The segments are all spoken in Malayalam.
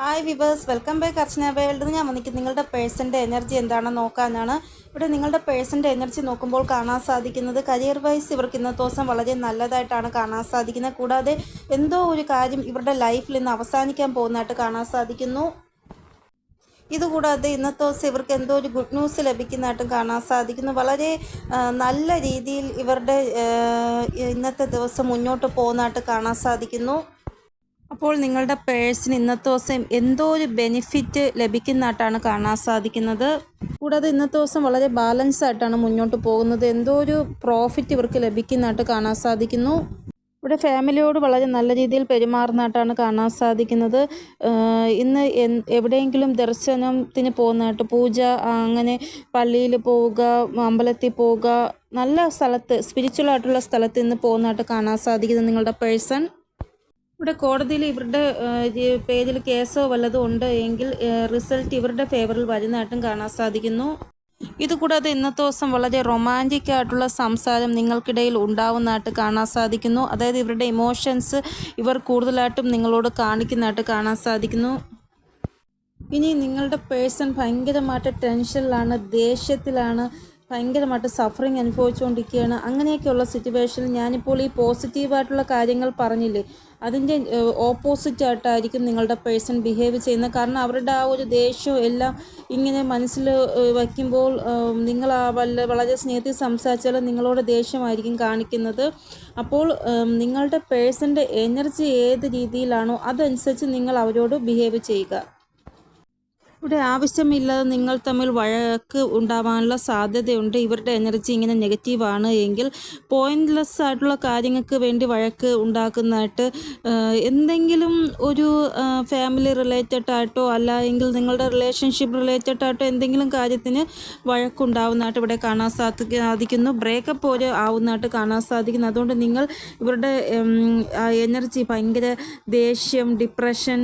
Hi viewers welcome back Archana world ഞാൻ വന്നിട്ട് നിങ്ങളുടെ പേഴ്സന്റെ എനർജി എന്താണെന്ന് നോക്കാനാണ്. ഇവിടെ നിങ്ങളുടെ പേഴ്സന്റെ എനർജി നോക്കുമ്പോൾ കാണാൻ സാധിക്കുന്നത് കരിയർ വൈസ് ഇവർക്ക് ഇന്നത്തെ ദിവസം വളരെ നല്ലതായിട്ടാണ് കാണാൻ സാധിക്കുന്നത്. കൂടാതെ എന്തോ ഒരു കാര്യം ഇവരുടെ ലൈഫിൽ ഇന്ന് അവസാനിക്കാൻ പോകുന്നതായിട്ട് കാണാൻ സാധിക്കുന്നു. ഇതുകൂടാതെ ഇന്നത്തെ ദിവസം ഇവർക്ക് എന്തോ ഒരു ഗുഡ് ന്യൂസ് ലഭിക്കുന്നതായിട്ടും കാണാൻ സാധിക്കുന്നു. വളരെ നല്ല രീതിയിൽ ഇവരുടെ ഇന്നത്തെ ദിവസം മുന്നോട്ട് പോകുന്നതായിട്ട് കാണാൻ സാധിക്കുന്നു. അപ്പോൾ നിങ്ങളുടെ പേഴ്സിന് ഇന്നത്തെ ദിവസം എന്തോ ഒരു ബെനിഫിറ്റ് ലഭിക്കുന്നതായിട്ടാണ് കാണാൻ സാധിക്കുന്നത്. കൂടാതെ ഇന്നത്തെ ദിവസം വളരെ ബാലൻസ് ആയിട്ടാണ് മുന്നോട്ട് പോകുന്നത്. എന്തോ ഒരു പ്രോഫിറ്റ് ഇവർക്ക് ലഭിക്കുന്നതായിട്ട് കാണാൻ സാധിക്കുന്നു. ഇവിടെ ഫാമിലിയോട് വളരെ നല്ല രീതിയിൽ പെരുമാറുന്നതായിട്ടാണ് കാണാൻ സാധിക്കുന്നത്. ഇന്ന് എവിടെയെങ്കിലും ദർശനത്തിന് പോകുന്നതായിട്ട് പൂജ അങ്ങനെ പള്ളിയിൽ പോവുക അമ്പലത്തിൽ പോവുക നല്ല സ്ഥലത്ത് സ്പിരിച്വൽ ആയിട്ടുള്ള സ്ഥലത്ത് ഇന്ന് പോകുന്നതായിട്ട് കാണാൻ സാധിക്കുന്നത് നിങ്ങളുടെ പേഴ്സൺ ഇവിടെ കോടതിയിൽ ഇവരുടെ പേജിൽ കേസോ വല്ലതും ഉണ്ട് എങ്കിൽ റിസൾട്ട് ഇവരുടെ ഫേവറിൽ വരുന്നതായിട്ടും കാണാൻ സാധിക്കുന്നു. ഇതുകൂടാതെ ഇന്നത്തെ ദിവസം വളരെ റൊമാന്റിക് ആയിട്ടുള്ള സംസാരം നിങ്ങൾക്കിടയിൽ ഉണ്ടാവുന്നതായിട്ട് കാണാൻ സാധിക്കുന്നു. അതായത് ഇവരുടെ ഇമോഷൻസ് ഇവർ കൂടുതലായിട്ടും നിങ്ങളോട് കാണിക്കുന്നതായിട്ട് കാണാൻ സാധിക്കുന്നു. ഇനി നിങ്ങളുടെ പേഴ്സൺ ഭയങ്കരമായിട്ട് ടെൻഷനിലാണ് ദേഷ്യത്തിലാണ് ഭയങ്കരമായിട്ട് സഫറിങ് അനുഭവിച്ചുകൊണ്ടിരിക്കുകയാണ്. അങ്ങനെയൊക്കെയുള്ള സിറ്റുവേഷനിൽ ഞാനിപ്പോൾ ഈ പോസിറ്റീവായിട്ടുള്ള കാര്യങ്ങൾ പറഞ്ഞില്ലേ? അതിന്റെ ഓപ്പോസിറ്റ് ആയിട്ടായിരിക്കും നിങ്ങളുടെ പേഴ്സൺ ബിഹേവ് ചെയ്യുന്നത്. കാരണം അവരുടെ ആ ഒരു ദേഷ്യവും എല്ലാം ഇങ്ങനെ മനസ്സിൽ വയ്ക്കുമ്പോൾ നിങ്ങൾ ആ വല്ല വളരെ സ്നേഹത്തിൽ സംസാരിച്ചാലും നിങ്ങളോട് ദേഷ്യമായിരിക്കും കാണിക്കുന്നത്. അപ്പോൾ നിങ്ങളുടെ പേഴ്സന്റെ എനർജി ഏത് രീതിയിലാണോ അതനുസരിച്ച് നിങ്ങൾ അവരോട് ബിഹേവ് ചെയ്യുക. ഇവിടെ ആവശ്യമില്ലാതെ നിങ്ങൾ തമ്മിൽ വഴക്ക് ഉണ്ടാവാനുള്ള സാധ്യതയുണ്ട്. ഇവരുടെ എനർജി ഇങ്ങനെ നെഗറ്റീവാണ് എങ്കിൽ പോയിന്റ്ലെസ് ആയിട്ടുള്ള കാര്യങ്ങൾക്ക് വേണ്ടി വഴക്ക് ഉണ്ടാക്കുന്നതായിട്ട് എന്തെങ്കിലും ഒരു ഫാമിലി റിലേറ്റഡ് ആയിട്ടോ അല്ല എങ്കിൽ നിങ്ങളുടെ റിലേഷൻഷിപ്പ് റിലേറ്റഡ് ആയിട്ടോ എന്തെങ്കിലും കാര്യത്തിന് വഴക്കുണ്ടാവുന്നതായിട്ട് ഇവിടെ കാണാൻ സാധിക്കുന്നു. ബ്രേക്കപ്പ് പോലെ ആവുന്നതായിട്ട് കാണാൻ സാധിക്കുന്നു. അതുകൊണ്ട് നിങ്ങൾ ഇവരുടെ എനർജി ഭയങ്കര ദേഷ്യം ഡിപ്രഷൻ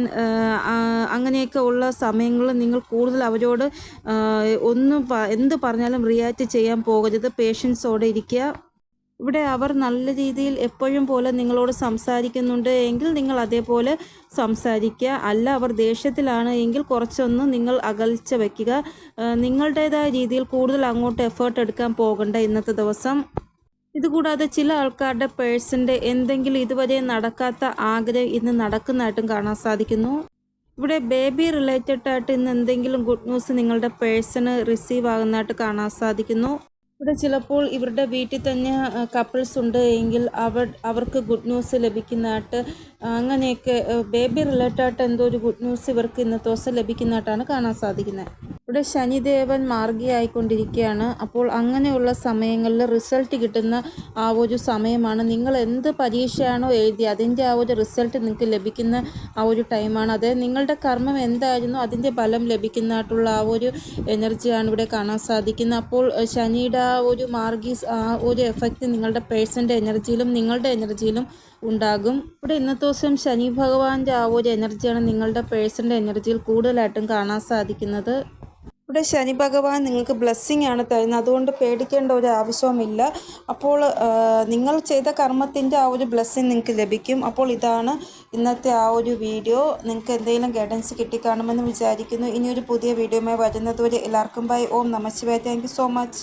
അങ്ങനെയൊക്കെ ഉള്ള സമയങ്ങളിൽ നിങ്ങൾ കൂടുതൽ അവരോട് ഒന്നും എന്ത് പറഞ്ഞാലും റിയാക്ട് ചെയ്യാൻ പോകരുത്. പേഷ്യൻസോടെ ഇരിക്കുക. ഇവിടെ അവർ നല്ല രീതിയിൽ എപ്പോഴും പോലെ നിങ്ങളോട് സംസാരിക്കുന്നുണ്ട് എങ്കിൽ നിങ്ങൾ അതേപോലെ സംസാരിക്കുക. അല്ല അവർ ദേഷ്യത്തിലാണ് എങ്കിൽ കുറച്ചൊന്ന് നിങ്ങൾ അകൽച്ച വയ്ക്കുക നിങ്ങളുടേതായ രീതിയിൽ കൂടുതൽ അങ്ങോട്ട് എഫേർട്ട് എടുക്കാൻ പോകണ്ട ഇന്നത്തെ ദിവസം. ഇതുകൂടാതെ ചില ആൾക്കാരുടെ പേഴ്സന്റെ എന്തെങ്കിലും ഇതുവരെ നടക്കാത്ത ആഗ്രഹം ഇന്ന് നടക്കുന്നതായിട്ടും കാണാൻ സാധിക്കുന്നു. ഇവിടെ ബേബി റിലേറ്റഡ് ആയിട്ട് ഇന്ന് എന്തെങ്കിലും ഗുഡ് ന്യൂസ് നിങ്ങളുടെ പേഴ്സണ് റിസീവ് ആകുന്നതായിട്ട് കാണാൻ സാധിക്കുന്നു. ഇവിടെ ചിലപ്പോൾ ഇവരുടെ വീട്ടിൽ തന്നെ കപ്പിൾസ് ഉണ്ട് എങ്കിൽ അവർ അവർക്ക് ഗുഡ് ന്യൂസ് ലഭിക്കുന്നതായിട്ട് അങ്ങനെയൊക്കെ ബേബി റിലേറ്റഡ് ആയിട്ട് എന്തോ ഒരു ഗുഡ് ന്യൂസ് ഇവർക്ക് ഇന്നത്തെ ദിവസം ലഭിക്കുന്നതായിട്ടാണ് കാണാൻ സാധിക്കുന്നത്. ഇവിടെ ശനിദേവൻ മാർഗിയായിക്കൊണ്ടിരിക്കുകയാണ്. അപ്പോൾ അങ്ങനെയുള്ള സമയങ്ങളിൽ റിസൾട്ട് കിട്ടുന്ന ആ ഒരു സമയമാണ്. നിങ്ങൾ എന്ത് പരീക്ഷയാണോ എഴുതി അതിന്റെ ആ ഒരു റിസൾട്ട് നിങ്ങൾക്ക് ലഭിക്കുന്ന ആ ഒരു ടൈമാണ്. അത് നിങ്ങളുടെ കർമ്മം എന്തായിരുന്നു അതിന്റെ ഫലം ലഭിക്കുന്നതായിട്ടുള്ള ആ ഒരു എനർജിയാണ് ഇവിടെ കാണാൻ സാധിക്കുന്നത്. അപ്പോൾ ശനിയുടെ ആ ഒരു മാർഗി ആ ഒരു എഫക്റ്റ് നിങ്ങളുടെ പേഴ്സന്റെ എനർജിയിലും നിങ്ങളുടെ എനർജിയിലും ഉണ്ടാകും. ഇവിടെ ഇന്നത്തെ ദിവസം ശനി ഭഗവാന്റെ ആ ഒരു എനർജിയാണ് നിങ്ങളുടെ പേഴ്സന്റെ എനർജിയിൽ കൂടുതലായിട്ടും കാണാൻ സാധിക്കുന്നത്. ഇവിടെ ശനി ഭഗവാൻ നിങ്ങൾക്ക് ബ്ലെസ്സിങ് ആണ് തരുന്നത്. അതുകൊണ്ട് പേടിക്കേണ്ട ഒരു ആവശ്യവുമില്ല. അപ്പോൾ നിങ്ങൾ ചെയ്ത കർമ്മത്തിന്റെ ആ ഒരു ബ്ലെസ്സിങ് നിങ്ങൾക്ക് ലഭിക്കും. അപ്പോൾ ഇതാണ് ഇന്നത്തെ ആ ഒരു വീഡിയോ. നിങ്ങൾക്ക് എന്തെങ്കിലും ഗൈഡൻസ് കിട്ടിക്കാണുമെന്ന് വിചാരിക്കുന്നു. ഇനിയൊരു പുതിയ വീഡിയോയുമായി വരുന്നതുവരെ എല്ലാവർക്കും ബൈ ഓം നമശിവായ താങ്ക് യു സോ മച്ച്